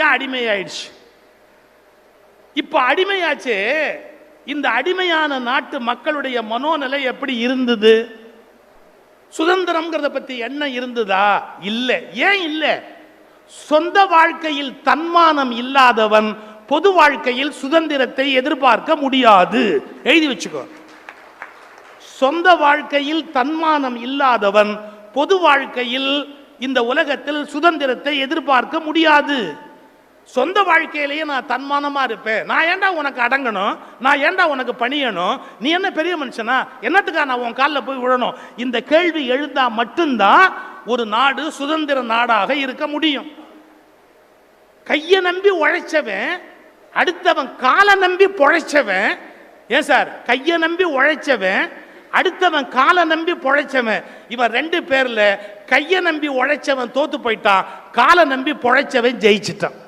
அடிமையாயிடுச்சு. இப்ப அடிமையாச்சே இந்த அடிமையான நாட்டு மக்களுடைய மனோநிலை எப்படி இருந்தது? சுதந்திரம்ங்கிறத பத்தி என்ன இருந்ததா? இல்லை. ஏன் இல்லை? சொந்த வாழ்க்கையில் தன்மானம் இல்லாதவன் பொது வாழ்க்கையில் சுதந்திரத்தை எதிர்பார்க்க முடியாது. எழுதி வச்சுக்கோ. சொந்த வாழ்க்கையில் தன்மானம் இல்லாதவன் பொது வாழ்க்கையில் இந்த உலகத்தில் சுதந்திரத்தை எதிர்பார்க்க முடியாது. சொந்த வாழ்க்கையிலேயே நான் தன்மானமாக இருப்பேன். நான் ஏன்டா உனக்கு அடங்கணும்? நான் ஏன்டா உனக்கு பணியணும்? நீ என்ன பெரிய மனுஷனா? என்னத்துக்கா நான் உன் காலில் போய் விழணும்? இந்த கேள்வி எழுந்தா மட்டும்தான் ஒரு நாடு சுதந்திர நாடாக இருக்க முடியும். கையை நம்பி உழைச்சவன் அடுத்தவன் காலை நம்பி பொழைச்சவன் ஏன் சார்? கையை நம்பி உழைச்சவன் அடுத்தவன் காலை நம்பி பொழைச்சவன். இவன் ரெண்டு பேர்ல கையை நம்பி உழைச்சவன் தோத்து போயிட்டான் காலை நம்பி பொழைச்சவன் ஜெயிச்சிட்டான்.